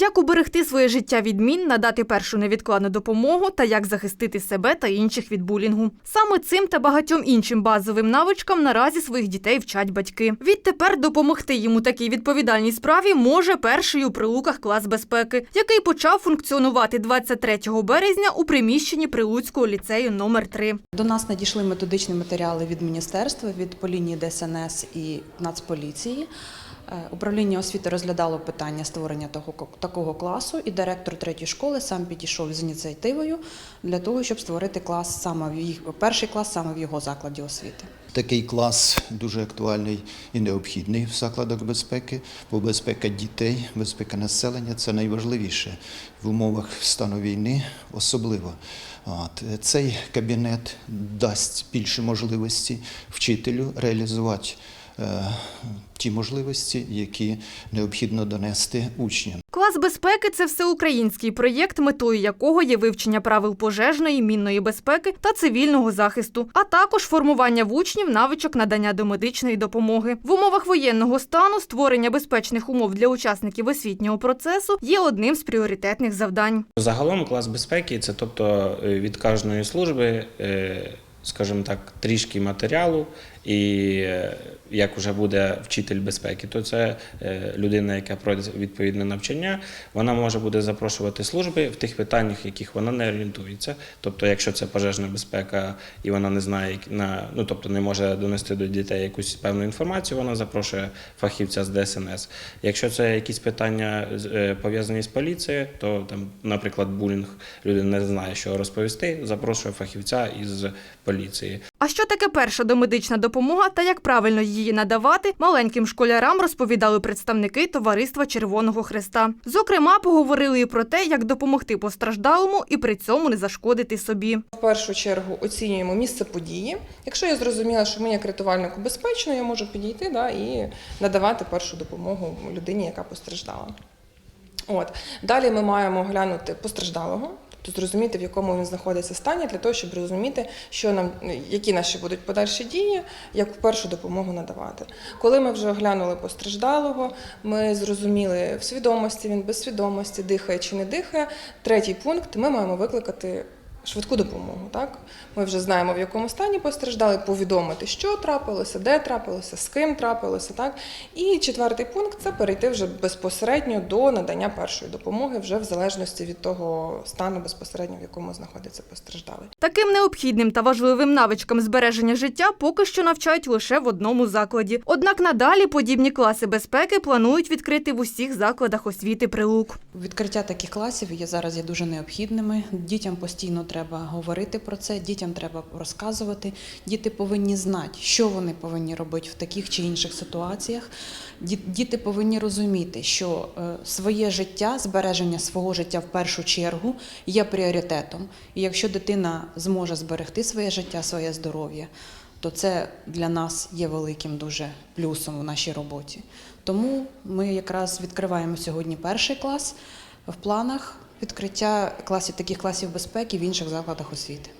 Як уберегти своє життя від мін, надати першу невідкладну допомогу та як захистити себе та інших від булінгу. Саме цим та багатьом іншим базовим навичкам наразі своїх дітей вчать батьки. Відтепер допомогти їм у такій відповідальній справі може перший у прилуках клас безпеки, який почав функціонувати 23 березня у приміщенні Прилуцького ліцею номер 3 До нас надійшли методичні матеріали від міністерства, від по лінії ДСНС і Нацполіції. Е, Управління освіти розглядало питання створення того такого класу, і директор третьої школи сам підійшов з ініціативою для того, щоб створити клас саме в їх перший клас саме в його закладі освіти. Такий клас дуже актуальний і необхідний в закладах безпеки, бо безпека дітей, безпека населення це найважливіше в умовах стану війни, особливо. От. Цей кабінет дасть більше можливості вчителю реалізувати ті можливості, які необхідно донести учням. Клас безпеки це всеукраїнський проєкт, метою якого є вивчення правил пожежної, мінної безпеки та цивільного захисту, а також формування в учнів навичок надання домедичної допомоги. В умовах воєнного стану створення безпечних умов для учасників освітнього процесу є одним з пріоритетних завдань. Загалом клас безпеки це тобто е, від кожної служби, е, скажімо так, трішки матеріалу, і е, як вже буде вчитель безпеки, то це е, людина, яка пройде відповідне навчання, вона може буде запрошувати служби в тих питаннях, яких вона не орієнтується. Тобто, якщо це пожежна безпека і вона не знає, на ну тобто не може донести до дітей якусь певну інформацію, вона запрошує фахівця з ДСНС. Якщо це якісь питання е, пов'язані з поліцією, то там, наприклад, булінг людина не знає, що розповісти, запрошує фахівця із поліції. А що таке перша домедична допомога та як правильно її надавати, маленьким школярам розповідали представники товариства Червоного Хреста. Зокрема, поговорили і про те, як допомогти постраждалому і при цьому не зашкодити собі. В першу чергу оцінюємо місце події. Якщо я зрозуміла, що мені як рятувальнику безпечно, я можу підійти да, і надавати першу допомогу людині, яка постраждала. От. Далі ми маємо глянути постраждалого, тобто зрозуміти, в якому він знаходиться стані, для того, щоб розуміти, що нам, які наші будуть подальші дії, як першу допомогу надавати. Коли ми вже оглянули постраждалого, ми зрозуміли в свідомості, він без свідомості, дихає чи не дихає. Третій пункт ми маємо викликати. Швидку допомогу, так ми вже знаємо в якому стані постраждали, повідомити, що трапилося, де трапилося, з ким трапилося, так і четвертий пункт це перейти вже безпосередньо до надання першої допомоги, вже в залежності від того стану безпосередньо в якому знаходиться постраждалий. Таким необхідним та важливим навичкам збереження життя поки що навчають лише в одному закладі. Однак надалі подібні класи безпеки планують відкрити в усіх закладах освіти прилук. Відкриття таких класів є зараз є дуже необхідними. Дітям постійно треба говорити про це, дітям треба розказувати. Діти повинні знати, що вони повинні робити в таких чи інших ситуаціях. Діти повинні розуміти, що е, своє життя, збереження свого життя в першу чергу є пріоритетом. І якщо дитина зможе зберегти своє життя, своє здоров'я, то це для нас є великим дуже плюсом у нашій роботі. Тому ми якраз відкриваємо сьогодні перший клас в планах відкриття класів таких класів безпеки в інших закладах освіти.